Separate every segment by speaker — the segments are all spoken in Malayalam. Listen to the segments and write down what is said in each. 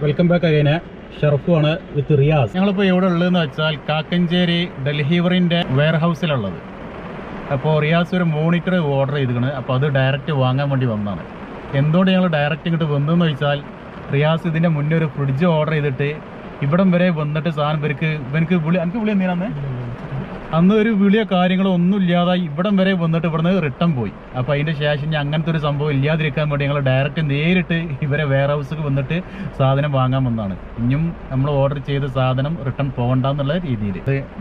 Speaker 1: വെൽക്കം ബാക്ക് അഗൈന് ഷെറഫുമാണ് വിത്ത് റിയാസ്. ഞങ്ങളിപ്പോൾ എവിടെ ഉള്ളതെന്ന് വെച്ചാൽ കാക്കഞ്ചേരി ഡൽഹിവറിന്റെ വെയർ ഹൗസിലുള്ളത് അപ്പോൾ റിയാസ് ഒരു മോണിറ്റർ ഓർഡർ ചെയ്തിരിക്കണ്. അപ്പോൾ അത് ഡയറക്റ്റ് വാങ്ങാൻ വേണ്ടി വന്നതാണ്. എന്തുകൊണ്ട് ഞങ്ങൾ ഡയറക്റ്റ് ഇങ്ങോട്ട് വന്നതെന്ന് വെച്ചാൽ റിയാസ് ഇതിന്റെ മുന്നേ ഒരു ഫ്രിഡ്ജ് ഓർഡർ ചെയ്തിട്ട് ഇവിടം വരെ വന്നിട്ട് സാധനം ഇവർക്ക് ഇവനക്ക് വിളി എനിക്ക് വിളി എന്തിനാന്ന്? അന്ന് ഒരു വിളിയോ കാര്യങ്ങളോ ഒന്നും ഇല്ലാതെ ഇവിടം വരെ വന്നിട്ട് ഇവിടുന്ന് റിട്ടേൺ പോയി. അപ്പോൾ അതിന്റെ ശേഷം ഞാൻ അങ്ങനത്തെ ഒരു സംഭവം ഇല്ലാതിരിക്കാൻ വേണ്ടി ഞങ്ങൾ ഡയറക്റ്റ് നേരിട്ട് ഇവരെ വെയർ ഹൗസിൽ വന്നിട്ട് സാധനം വാങ്ങാൻ വന്നതാണ് ഇനിയും നമ്മൾ ഓർഡർ ചെയ്ത സാധനം റിട്ടേൺ പോകണ്ടെന്നുള്ള രീതിയിൽ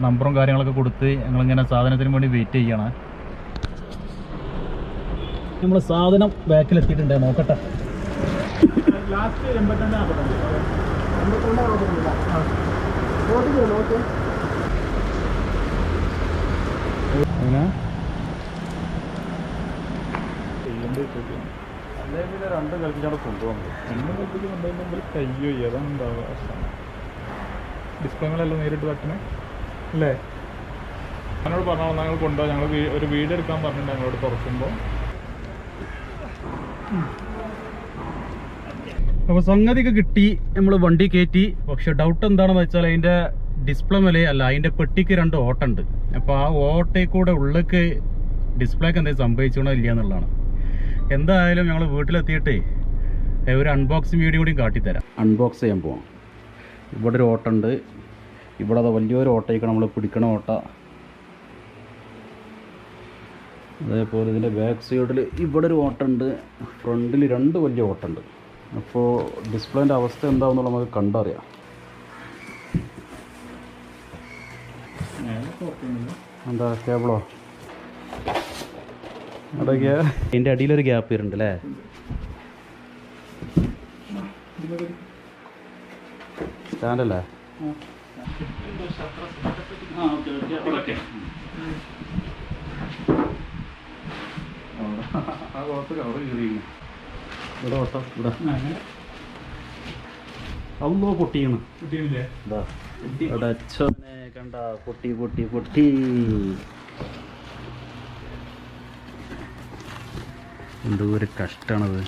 Speaker 1: നമ്പറും കാര്യങ്ങളൊക്കെ കൊടുത്ത് ഞങ്ങൾ ഞങ്ങളിങ്ങനെ സാധനത്തിന് വേണ്ടി വെയിറ്റ് ചെയ്യണം. നമ്മൾ സാധനം ബാക്കിലെത്തിയിട്ടുണ്ട്. നോക്കട്ടെ.
Speaker 2: ലാസ്റ്റ് എൺപത്തിരണ്ട്
Speaker 1: അല്ലെങ്കിൽ രണ്ട് കളിച്ചാണ് കൊണ്ടുപോകുന്നത്
Speaker 2: എണ്ണ കൽപ്പിച്ച് കൊണ്ടുപോകുമ്പോൾ കയ്യോ അതാണ് ഉണ്ടാവുക ഡിസ്പ്ലേകളെല്ലാം നേരിട്ട് തട്ടണേ അല്ലേ? ഞങ്ങളോട് പറഞ്ഞാൽ ഞങ്ങൾ കൊണ്ടുപോകാം. ഞങ്ങൾ ഒരു വീഡിയോ എടുക്കാൻ പറഞ്ഞിട്ടുണ്ട് ഞങ്ങളോട് തുറക്കുമ്പോൾ
Speaker 1: അപ്പോൾ സംഗതിക്ക് കിട്ടി. നമ്മൾ വണ്ടി കയറ്റി പക്ഷെ ഡൗട്ട് എന്താണെന്ന് വെച്ചാൽ അതിന്റെ ഡിസ്പ്ലേ അല്ല അതിന്റെ പെട്ടിക്ക് രണ്ട് ഓട്ടുണ്ട്. അപ്പോൾ ആ ഓട്ടയിൽ കൂടെ ഉള്ളിലേക്ക് ഡിസ്പ്ലേക്ക് എന്തെങ്കിലും സംഭവിച്ചോണോ ഇല്ല എന്നുള്ളതാണ്. എന്തായാലും ഞങ്ങൾ വീട്ടിലെത്തിയിട്ട് ഒരു അൺബോക്സിങ് വീഡിയോ കൂടി കാട്ടിത്തരാം. അൺബോക്സ് ചെയ്യാൻ പോവാം. ഇവിടെ ഒരു ഓട്ടുണ്ട്. ഇവിടെ അത് വലിയൊരു ഓട്ടയൊക്കെ നമ്മൾ പിടിക്കണ ഓട്ട. അതേപോലെ ഇതിന്റെ ബാക്ക് സൈഡിൽ ഇവിടെ ഒരു ഓട്ടുണ്ട്. ഫ്രണ്ടിൽ രണ്ട് വലിയ ഓട്ടുണ്ട്. അപ്പോൾ ഡിസ്പ്ലേന്റെ അവസ്ഥ എന്താണെന്നുള്ള നമുക്ക് കണ്ടറിയാം. എന്താ കേബിളോ? അതൊക്കെ ഇതിന്റെ അടിയിലൊരു ഗ്യാപ്പ് വരുന്നുണ്ട് അല്ലേ സ്റ്റാൻഡല്ലേ? ഇവിടെ ഓട്ടം ഇവിടെ. അല്ലോ പൊട്ടിയാണ് പൊട്ടിയില്ലേ അച്ഛനെ കണ്ട പൊട്ടി പൊട്ടി പൊട്ടി എന്തോ ഒരു കഷ്ടാണത്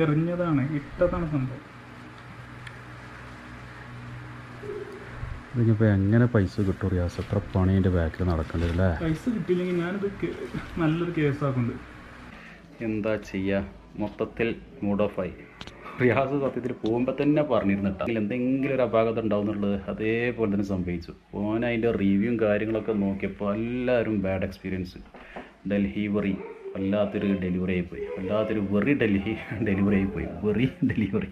Speaker 2: എറിഞ്ഞതാണ് ഇട്ടതാണ് സംഭവം.
Speaker 1: ഇതിനിപ്പോൾ എങ്ങനെ പൈസ കിട്ടും റിയാസ്? എത്ര പണി എന്റെ ബാക്കിൽ നടക്കേണ്ടത് അല്ലേ
Speaker 2: പൈസ കിട്ടിയില്ലെങ്കിൽ ഞാനിത് നല്ലൊരു കേസാക്കുന്നുണ്ട്.
Speaker 1: എന്താ ചെയ്യുക മൊത്തത്തിൽ മൂഡ് ഓഫ് ആയി റിയാസ് സത്യത്തിൽ പോകുമ്പോൾ തന്നെ പറഞ്ഞിരുന്നിട്ട് അതിൽ എന്തെങ്കിലും ഒരു അപാകത ഉണ്ടാവും എന്നുള്ളത് അതേപോലെ തന്നെ സംഭവിച്ചു. ഓൻ അതിന്റെ റിവ്യൂവും കാര്യങ്ങളൊക്കെ നോക്കിയപ്പോൾ എല്ലാവരും ബാഡ് എക്സ്പീരിയൻസ് ഡൽഹി വെറി വല്ലാത്തൊരു ഡെലിവറി ആയിപ്പോയി വല്ലാത്തൊരു വെറി ഡൽഹി ഡെലിവറി ആയിപ്പോയി വെറി ഡെലിവറി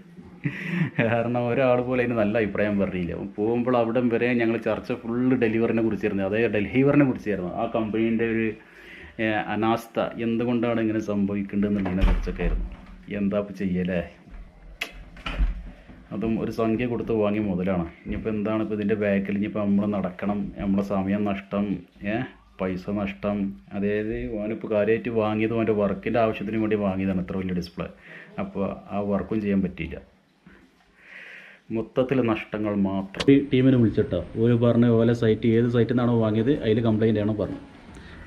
Speaker 1: കാരണം ഒരാൾ പോലും അതിന് നല്ല അഭിപ്രായം പറഞ്ഞില്ല. പോകുമ്പോൾ അവിടം വരെ ഞങ്ങൾ ചർച്ച ഫുള്ള് ഡെലിവറിനെ കുറിച്ചായിരുന്നു. അതായത് ഡെലിവറിനെ കുറിച്ചായിരുന്നു. ആ കമ്പനീന്റെ ഒരു അനാസ്ഥ എന്തുകൊണ്ടാണ് ഇങ്ങനെ സംഭവിക്കേണ്ടതെന്നുള്ളതിനെ കുറിച്ചൊക്കെ ആയിരുന്നു. എന്താ ഇപ്പോൾ ചെയ്യലേ? അതും ഒരു സംഖ്യ കൊടുത്ത് വാങ്ങിയ മുതലാണ്. ഇനിയിപ്പോൾ എന്താണ് ഇപ്പോൾ ഇതിന്റെ ബാക്കിൽ ഇനിയിപ്പോൾ നമ്മൾ നടക്കണം നമ്മളെ സമയം നഷ്ടം ഏ പൈസ നഷ്ടം അതായത് ഓനിപ്പോൾ കാര്യമായിട്ട് വാങ്ങിയത് ഓന്റെ വർക്കിന്റെ ആവശ്യത്തിന് വേണ്ടി വാങ്ങിയതാണ് ഇത്ര വലിയ ഡിസ്പ്ലേ അപ്പോൾ ആ വർക്കും ചെയ്യാൻ പറ്റിയില്ല. മൊത്തത്തിൽ നഷ്ടങ്ങൾ മാത്രം. ഈ ടീമിനെ വിളിച്ചിട്ടോ. ഒരു പറഞ്ഞ പോലെ സൈറ്റ് ഏത് സൈറ്റിൽ നിന്നാണോ വാങ്ങിയത് അതിൽ കംപ്ലൈന്റ് ആണോ പറഞ്ഞു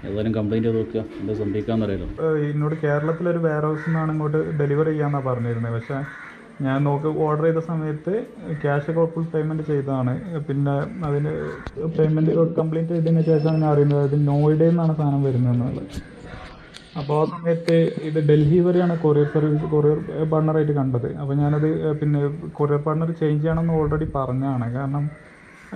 Speaker 1: ഏതായാലും കംപ്ലൈന്റ് ചെയ്ത് നോക്കുക എന്താ സംഭവിക്കാമെന്നറിയാലോ
Speaker 2: എന്നോട് കേരളത്തിലൊരു വെയർ ഹൗസിൽ നിന്നാണ് ഇങ്ങോട്ട് ഡെലിവറി ചെയ്യാന്നാണ് പറഞ്ഞിരുന്നത് പക്ഷേ ഞാൻ നോക്ക് ഓർഡർ ചെയ്ത സമയത്ത് ക്യാഷ് ഫുൾ പേയ്മെന്റ് ചെയ്തതാണ്. പിന്നെ അതിന് പേയ്മെന്റ് കംപ്ലീറ്റ് ചെയ്തതിന് ശേഷമാണ് ഞാൻ അറിയുന്നത് അത് നോയിഡയിൽ നിന്നാണ് സാധനം വരുന്നതെന്നുള്ളത്. അപ്പോൾ ആ സമയത്ത് ഇത് ഡൽഹി വരെയാണ് കൊറിയർ സർവീസ് കൊറിയർ പാർട്ണറായിട്ട് കണ്ടത്. അപ്പോൾ ഞാനത് പിന്നെ കൊറിയർ പാർട്ണർ ചേഞ്ച് ചെയ്യണമെന്ന് ഓൾറെഡി പറഞ്ഞതാണ്. കാരണം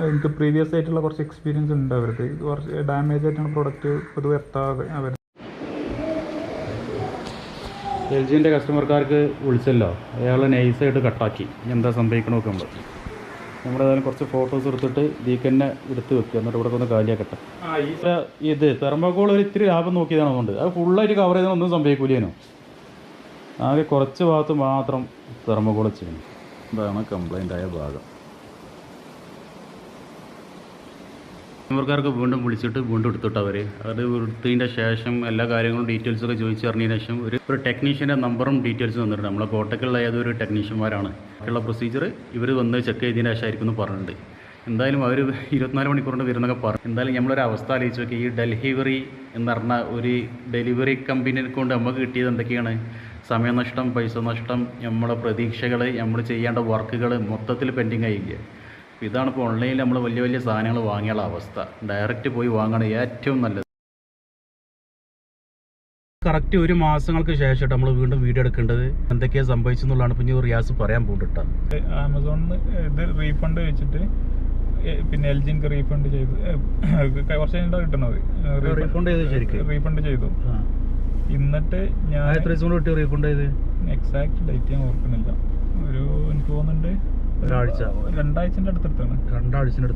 Speaker 2: എനിക്ക് പ്രീവിയസ് ആയിട്ടുള്ള കുറച്ച് എക്സ്പീരിയൻസ് ഉണ്ട് അവർക്ക്. കുറച്ച് ഡാമേജ് ആയിട്ടാണ് പ്രൊഡക്റ്റ് പൊതുവെ എത്താതെ അവർ
Speaker 1: എൽ ജിന്റെ കസ്റ്റമർക്കാർക്ക് വിളിച്ചല്ലോ. അയാൾ നൈസായിട്ട് കട്ടാക്കി. എന്താ സംഭവിക്കണമൊക്കെ നമ്മൾ നമ്മളേതായാലും കുറച്ച് ഫോട്ടോസ് എടുത്തിട്ട് ദീക്കന്നെ എടുത്ത് വെക്കുക എന്നിട്ട് ഇവിടെ ഒന്ന് കാലിയാക്കട്ടെ. ഇത് തെർമോകോൾ ഒരു ഇത്തിരി ലാഭം നോക്കിയതാണ് അതുകൊണ്ട്. അത് ഫുള്ളായിട്ട് കവർ ചെയ്താൽ ഒന്നും സംഭവിക്കൂലേനോ? ആകെ കുറച്ച് ഭാഗത്ത് മാത്രം തെർമോകോൾ ചെയ്യണം ഇതാണ് കംപ്ലൈന്റ് ആയ ഭാഗം. കസ്റ്റമർക്കാർക്ക് വീണ്ടും വിളിച്ചിട്ട് വീണ്ടും എടുത്തിട്ട് അവർ അത് എടുത്തതിന്റെ ശേഷം എല്ലാ കാര്യങ്ങളും ഡീറ്റെയിൽസൊക്കെ ചോദിച്ചറിഞ്ഞതിന് ശേഷം ഒരു ഒരു ടെക്നീഷ്യന്റെ നമ്പറും ഡീറ്റെയിൽസും തന്നിട്ടുണ്ട്. നമ്മളെ കോട്ടക്കുള്ള ഏതൊരു ടെക്നീഷ്യന്മാരാണ് ഉള്ള പ്രൊസീജിയർ ഇവർ വന്ന് ചെക്ക് ചെയ്തതിന് ശേഷം ആയിരിക്കും എന്ന് പറഞ്ഞിട്ടുണ്ട്. എന്തായാലും അവർ ഇരുപത്തിനാല് മണിക്കൂറിന്റെ വരുന്നൊക്കെ പറഞ്ഞു എന്തായാലും നമ്മളൊരു അവസ്ഥ ആലോചിച്ച് നോക്കി. ഈ ഡെലിവറി എന്ന് പറഞ്ഞ ഒരു ഡെലിവറി കമ്പനിയെ കൊണ്ട് നമുക്ക് കിട്ടിയത് എന്തൊക്കെയാണ്? സമയനഷ്ടം പൈസ നഷ്ടം നമ്മളെ പ്രതീക്ഷകൾ നമ്മൾ ചെയ്യേണ്ട വർക്കുകൾ മൊത്തത്തിൽ പെൻഡിങ് ആയിരിക്കുക ഇതാണ് ഇപ്പോൾ ഓൺലൈനിൽ നമ്മൾ വലിയ വലിയ സാധനങ്ങൾ വാങ്ങിയുള്ള അവസ്ഥ. ഡയറക്റ്റ് പോയി വാങ്ങണ ഏറ്റവും നല്ലത്. കറക്റ്റ് ഒരു മാസങ്ങൾക്ക് ശേഷം നമ്മൾ വീണ്ടും വീഡിയോ എടുക്കേണ്ടത്. എന്തൊക്കെയാണ് സംഭവിച്ചെന്നുള്ളതാണ് പിന്നെ റിയാസ് പറയാൻ പോകട്ടോ
Speaker 2: ആമസോണിന് ഇത് റീഫണ്ട് വെച്ചിട്ട് പിന്നെ എൽ ജിക്ക് റീഫണ്ട് ചെയ്തു കുറച്ച് കഴിഞ്ഞിട്ടാണ് കിട്ടുന്നത്
Speaker 1: refund ചെയ്തു ശരിക്കും?
Speaker 2: റീഫണ്ട് ചെയ്തു. എന്നിട്ട് ഞാൻ
Speaker 1: എത്ര ദിവസം റീഫണ്ട് ചെയ്ത്?
Speaker 2: എക്സാക്ട് ഡേറ്റ് ഞാൻ ഓർക്കുന്നില്ല. ഒരു എനിക്ക് തോന്നുന്നുണ്ട്
Speaker 1: ഒരാഴ്ച.
Speaker 2: രണ്ടാഴ്ചന്റെ അടുത്തെടുത്താണ്.
Speaker 1: രണ്ടാഴ്ചന്റെ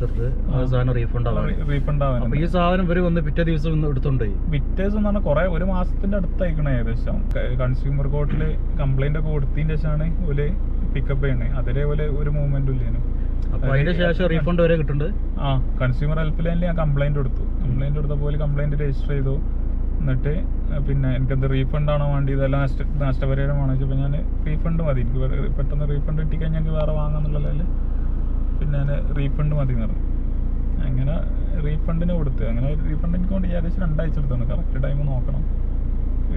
Speaker 1: ആ സാധനം റീഫണ്ട് ആവാൻ
Speaker 2: റീഫണ്ട് ആവാൻ
Speaker 1: അപ്പൊ ഈ സാധനം ഇവർ വന്ന് പിറ്റേ ദിവസം എടുത്തോണ്ട്? പിറ്റേ
Speaker 2: ദിവസം എന്ന് കുറെ ഒരു മാസത്തിന്റെ അടുത്തായിക്കണേ ഏകദേശം. കൺസ്യൂമർ കോർട്ടിൽ കംപ്ലൈന്റ് ഒക്കെ കൊടുത്തതിന്റെ ശേഷമാണ് ഒരു പിക്കപ്പ് ചെയ്യണേ. അതേപോലെ ഒരു മൂവ്മെന്റും ഇല്ലേനും
Speaker 1: അപ്പൊ അതിന്റെ ശേഷം റീഫണ്ട് വരെ കിട്ടുന്നുണ്ട്
Speaker 2: ആ കൺസ്യൂമർ ഹെൽപ്പ് ലൈനിൽ ഞാൻ കംപ്ലൈന്റ് കൊടുത്തു. കംപ്ലൈന്റ് പോലെ കംപ്ലൈന്റ് രജിസ്റ്റർ ചെയ്തു. എന്നിട്ട് പിന്നെ എനിക്കത് റീഫണ്ട് ആണോ വേണ്ടി ഇതെല്ലാം നഷ്ട നഷ്ടപരിഹാരമാണോ ചോദിച്ചപ്പോൾ ഞാൻ റീഫണ്ട് മതി. എനിക്ക് പെട്ടെന്ന് റീഫണ്ട് കിട്ടിക്കഴിഞ്ഞാൽ എനിക്ക് വേറെ വാങ്ങാന്നുള്ളതല്ലേ പിന്നെ ഞാൻ റീഫണ്ട് മതി എന്ന് പറഞ്ഞു. അങ്ങനെ റീഫണ്ടിന് കൊടുത്തു. അങ്ങനെ റീഫണ്ട് എനിക്ക് കൊണ്ട് ഏകദേശം രണ്ടാഴ്ച എടുത്താണ് കറക്റ്റ് ടൈം നോക്കണം.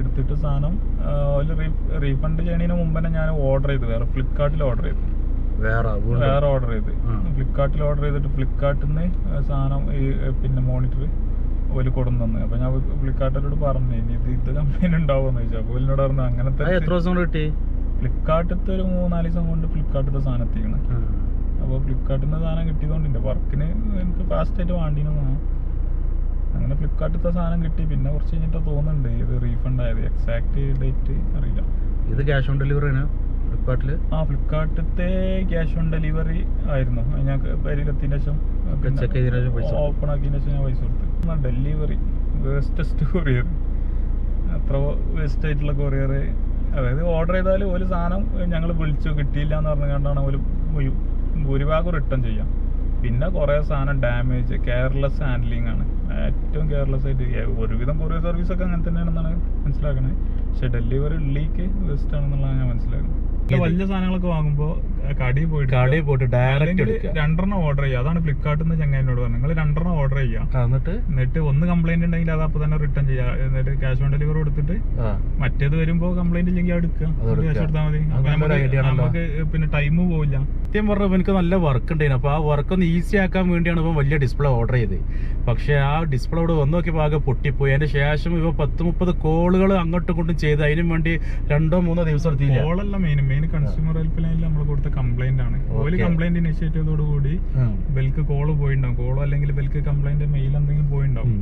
Speaker 2: എടുത്തിട്ട് സാധനം അതിൽ റീഫണ്ട് ചെയ്യണതിന് മുമ്പ് തന്നെ ഞാൻ ഓർഡർ ചെയ്തു. വേറെ ഫ്ലിപ്കാർട്ടിൽ ഓർഡർ ചെയ്തു.
Speaker 1: വേറെ
Speaker 2: വേറെ ഓർഡർ ചെയ്ത്.
Speaker 1: ഫ്ലിപ്പ്കാർട്ടിൽ
Speaker 2: ഫ്ലിപ്കാർട്ടിൽ ഓർഡർ ചെയ്തിട്ട് ഫ്ലിപ്കാർട്ടിൽ നിന്ന് സാധനം ഈ പിന്നെ മോണിറ്റർ ഓൽ കൊടുന്നു അപ്പൊ ഞാൻ ഫ്ലിപ്കാർട്ടിനോട് പറഞ്ഞു ഇനി ഇത് ഇത് കമ്പനി ഉണ്ടാവുമെന്ന് ചോദിച്ചു. അപ്പൊ എന്നോട് പറഞ്ഞു അങ്ങനത്തെ
Speaker 1: എത്ര ദിവസം കൊണ്ട് കിട്ടി?
Speaker 2: ഫ്ലിപ്കാർട്ടിലത്തെ ഒരു മൂന്നാൽ ദിവസം കൊണ്ട് ഫ്ലിപ്കാർട്ടിന്റെ സാധനം എത്തിക്കണം. അപ്പോൾ ഫ്ലിപ്കാർട്ടിൽ നിന്ന് സാധനം കിട്ടിയതുകൊണ്ട് വർക്കിന് എനിക്ക് ഫാസ്റ്റ് ആയിട്ട് വേണ്ടിനതാണ് അങ്ങനെ ഫ്ലിപ്കാർട്ടിലത്തെ സാധനം കിട്ടി. പിന്നെ കുറച്ച് കഴിഞ്ഞിട്ട് തോന്നുന്നുണ്ട് ഇത് റീഫണ്ട് ആയത്. എക്സാക്ട് ഡേറ്റ് അറിയില്ല.
Speaker 1: ഇത് ക്യാഷ് ഓൺ ഡെലിവറി ആണ് ഫ്ലിപ്കാർട്ടിൽ?
Speaker 2: ആ ഫ്ലിപ്കാർട്ടിലത്തെ ക്യാഷ് ഓൺ ഡെലിവറി ആയിരുന്നു. ഞങ്ങൾക്ക് ഞാൻ പരിഗത്തിന് ശേഷം
Speaker 1: ചെയ്തതിന് പൈസ.
Speaker 2: ഓപ്പൺ ആക്കിയതിനു ശേഷം ഞാൻ പൈസ കൊടുത്തു. ഡെലിവറി വേസ്റ്റസ്റ്റ് കൊറിയർ അത്ര വേസ്റ്റ് ആയിട്ടുള്ള കൊറിയർ അതായത് ഓർഡർ ചെയ്താൽ ഒരു സാധനം ഞങ്ങൾ വിളിച്ചു കിട്ടിയില്ല എന്ന് പറഞ്ഞുകൊണ്ടാണ് ഒരു ഒരു ഭൂരിഭാഗം റിട്ടേൺ ചെയ്യാം. പിന്നെ കുറേ സാധനം ഡാമേജ് കെയർലെസ് ഹാൻഡ്ലിംഗ് ആണ്. ഏറ്റവും കെയർലെസ് ആയിട്ട് ഒരുവിധം കൊറിയർ സർവീസ് ഒക്കെ അങ്ങനെ തന്നെയാണെന്നാണ് മനസ്സിലാക്കുന്നത് പക്ഷെ ഡെലിവറി ഉള്ളിലേക്ക് വേസ്റ്റ് ആണെന്നുള്ളതാണ് ഞാൻ മനസ്സിലാക്കുന്നത് വലിയ സാധനങ്ങളൊക്കെ വാങ്ങുമ്പോ കടി പോയിട്ട്
Speaker 1: കടി പോയിട്ട് ഡയറക്റ്റ് എടുക്കുക.
Speaker 2: രണ്ടെണ്ണം ഓർഡർ ചെയ്യുക. അതാണ് ഫ്ലിപ്കാർട്ടിൽ നിന്ന് ചങ്ങാനോട് പറഞ്ഞു നിങ്ങൾ രണ്ടെണ്ണം ഓർഡർ ചെയ്യുക.
Speaker 1: എന്നിട്ട്?
Speaker 2: എന്നിട്ട് ഒന്ന് കംപ്ലൈന്റ് ഉണ്ടെങ്കിൽ അത് അപ്പൊ തന്നെ റിട്ടേൺ ചെയ്യുക. എന്നിട്ട് ക്യാഷ് ഓൺ ഡെലിവറി കൊടുത്തിട്ട് മറ്റേത് വരുമ്പോ കംപ്ലൈന്റ് ഇല്ലെങ്കിൽ എടുക്കാം എടുക്കുക. ക്യാഷ് മതി. നമുക്ക് പിന്നെ ടൈം പോവില്ല.
Speaker 1: സത്യം പറഞ്ഞപ്പോൾ എനിക്ക് നല്ല വർക്ക് ഉണ്ടായിരുന്നു. അപ്പോൾ ആ വർക്ക് ഒന്ന് ഈസി ആക്കാൻ വേണ്ടിയാണ് ഇപ്പം വലിയ ഡിസ്പ്ലേ ഓർഡർ ചെയ്തത്. പക്ഷെ ആ ഡിസ്പ്ലേ ഇവിടെ വന്നു നോക്കിയപ്പോൾ ആകെ പൊട്ടിപ്പോയി. അതിന് ശേഷം ഇവ പത്ത് മുപ്പത് കോളുകൾ അങ്ങോട്ടും ഇങ്ങോട്ടും ചെയ്ത് അതിനും വേണ്ടി രണ്ടോ മൂന്നോ ദിവസം എടുത്തില്ല.
Speaker 2: കോളല്ല മെയിൻ മെയിൻ കൺസ്യൂമർ ഹെൽപ്പ് ലൈനിൽ നമ്മൾ കൊടുത്ത കംപ്ലൈന്റ് ആണ്.
Speaker 1: ഓൽ
Speaker 2: കംപ്ലൈന്റ് ഇനിഷ്യേറ്റ് ചെയ്തതോടുകൂടി ബെൽക്ക് കോൾ പോയിണ്ടാവും. കോളോ അല്ലെങ്കിൽ ബെൽക്ക് കംപ്ലൈന്റ് മെയിൽ എന്തെങ്കിലും പോയിണ്ടാവും.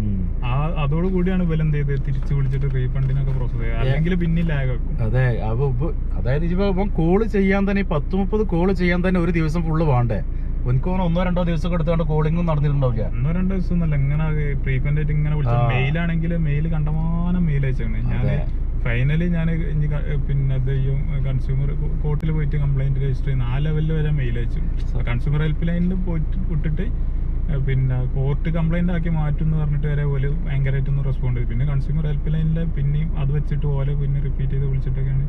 Speaker 2: ആ അതോടുകൂടിയാണ് ബെൽ എന്ത് ചെയ്തത്? തിരിച്ചു വിളിച്ചിട്ട് റീഫണ്ടിനൊക്കെ പ്രോസസ് ചെയ്യുക അല്ലെങ്കിൽ പിന്നെ ലാഗ് ആക്കും.
Speaker 1: അതെ അപ്പൊ അതായത് ഇപ്പൊ കോൾ ചെയ്യാൻ തന്നെ പത്ത് മുപ്പത് കോൾ ചെയ്യാൻ തന്നെ ഒരു ദിവസം ഫുള്ള് വേണ്ടേ? ഒന്നോ രണ്ടോ ദിവസം എടുത്തുകൊണ്ട് കോളിംഗും നടന്നിട്ടുണ്ടാവില്ല.
Speaker 2: ഒന്നോ രണ്ടോ ദിവസം ഒന്നല്ല ഇങ്ങനെ ഫ്രീക്വന്റ് ആയിട്ട് ഇങ്ങനെ വിളിച്ചു. മെയിൽ ആണെങ്കിൽ മെയിൽ കണ്ടമാനം മെയിൽ അയച്ചാണ് ഞാൻ. ഫൈനലി ഞാൻ ഇനി പിന്നെ ചെയ്യും കൺസ്യൂമർ കോർട്ടിൽ പോയിട്ട് കംപ്ലൈന്റ് രജിസ്റ്റർ ചെയ്യുന്ന ആ ലെവലിൽ വരെ മെയിൽ അയച്ചു. കൺസ്യൂമർ ഹെൽപ്പ് ലൈനിൽ പോയിട്ട് വിട്ടിട്ട് പിന്നെ കോർട്ട് കംപ്ലൈന്റ് ആക്കി മാറ്റും എന്ന് പറഞ്ഞിട്ട് വരെ ഓൽ ഭയങ്കരമായിട്ടൊന്നും റെസ്പോണ്ട് ചെയ്തു. പിന്നെ കൺസ്യൂമർ ഹെൽപ്പ് ലൈനിൽ പിന്നെയും അത് വെച്ചിട്ട് ഓലെ പിന്നെ റിപ്പീറ്റ് ചെയ്ത് വിളിച്ചിട്ടൊക്കെയാണ്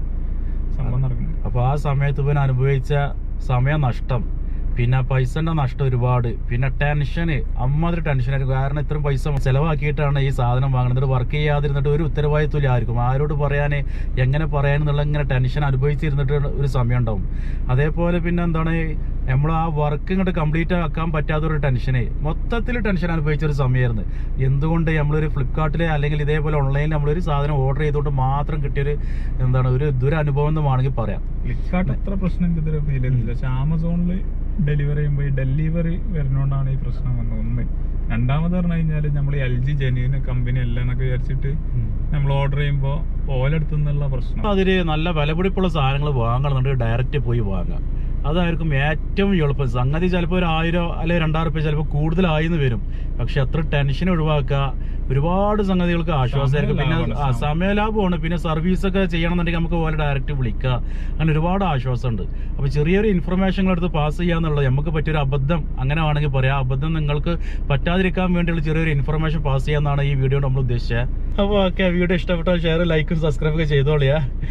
Speaker 2: സംഭവം നടക്കുന്നത്.
Speaker 1: അപ്പോൾ ആ സമയത്ത് ഇവൻ അനുഭവിച്ച സമയ നഷ്ടം പിന്നെ പൈസന്റെ നഷ്ടം ഒരുപാട്. പിന്നെ ടെൻഷന് അമ്മാതിരി ടെൻഷനായിരിക്കും കാരണം ഇത്രയും പൈസ ചെലവാക്കിയിട്ടാണ് ഈ സാധനം വാങ്ങുന്നത് വർക്ക് ചെയ്യാതിരുന്നിട്ട് ഒരു ഉത്തരവാദിത്വം ആയിരിക്കും ആരോട് പറയാൻ എങ്ങനെ പറയാനെന്നുള്ള ഇങ്ങനെ ടെൻഷൻ അനുഭവിച്ചിരുന്നിട്ട് ഒരു സമയം ഉണ്ടാവും. അതേപോലെ പിന്നെ എന്താണ് നമ്മൾ ആ വർക്ക് ഇങ്ങോട്ട് കംപ്ലീറ്റ് ആക്കാൻ പറ്റാത്ത ഒരു ടെൻഷന്. മൊത്തത്തിൽ ടെൻഷൻ അനുഭവിച്ച ഒരു സമയമായിരുന്നു എന്തുകൊണ്ട് നമ്മളൊരു ഫ്ലിപ്കാർട്ടിൽ അല്ലെങ്കിൽ ഇതേപോലെ ഓൺലൈനിൽ നമ്മളൊരു സാധനം ഓർഡർ ചെയ്തുകൊണ്ട് മാത്രം കിട്ടിയൊരു എന്താണ് ഒരു ദുരനുഭവം എന്ന് വേണമെങ്കിൽ പറയാം.
Speaker 2: ഫ്ലിപ്കാർട്ട് എത്ര പ്രശ്നം ആമസോണിൽ ഫീൽ പക്ഷെ ആമസോണിൽ ഡെലിവറി ചെയ്യുമ്പോൾ ഈ ഡെലിവറി വരുന്നോണ്ടാണ് ഈ പ്രശ്നം വന്നത്. ഒന്ന്. രണ്ടാമത് പറഞ്ഞു കഴിഞ്ഞാൽ നമ്മൾ എൽ ജി ജെന്യൂന് കമ്പനി അല്ല എന്നൊക്കെ വിചാരിച്ചിട്ട് നമ്മൾ ഓർഡർ ചെയ്യുമ്പോൾ ഓലെടുത്തുനിന്നുള്ള പ്രശ്നം.
Speaker 1: അതിൽ നല്ല വിലപിടിപ്പുള്ള സാധനങ്ങൾ വാങ്ങണമെന്നുണ്ടെങ്കിൽ ഡയറക്റ്റ് പോയി വാങ്ങാം. അതായിരിക്കും ഏറ്റവും എളുപ്പം. സംഗതി ചിലപ്പോൾ ഒരു ആയിരം അല്ലെങ്കിൽ രണ്ടായിരം റുപ്യ ചിലപ്പോൾ കൂടുതലായിന്ന് വരും. പക്ഷെ അത്ര ടെൻഷൻ ഒഴിവാക്കുക ഒരുപാട് സംഗതികൾക്ക് ആശ്വാസമായിരിക്കും. പിന്നെ
Speaker 2: സമയലാഭമാണ്,
Speaker 1: ആ,
Speaker 2: സമയം.
Speaker 1: സമയലാഭമാണ് പിന്നെ സർവീസ് ഒക്കെ ചെയ്യണമെന്നുണ്ടെങ്കിൽ നമുക്ക് പോലെ ഡയറക്റ്റ് വിളിക്കുക. അങ്ങനെ ഒരുപാട് ആശ്വാസമുണ്ട്. അപ്പോൾ ചെറിയൊരു ഇൻഫർമേഷൻ എടുത്ത് പാസ് ചെയ്യാന്നുള്ളത് നമുക്ക് പറ്റിയൊരു അബദ്ധം അങ്ങനെ വേണമെങ്കിൽ പറയാം. അബദ്ധം നിങ്ങൾക്ക് പറ്റാതിരിക്കാൻ വേണ്ടിയുള്ള ചെറിയൊരു ഇൻഫർമേഷൻ പാസ് ചെയ്യാന്നാണ് ഈ വീഡിയോ നമ്മൾ ഉദ്ദേശിച്ചത്. അപ്പോൾ ഓക്കെ വീഡിയോ ഇഷ്ടപ്പെട്ടാൽ ഷെയർ ലൈക്കും സബ്സ്ക്രൈബ് ഒക്കെ ചെയ്തോളിയാ.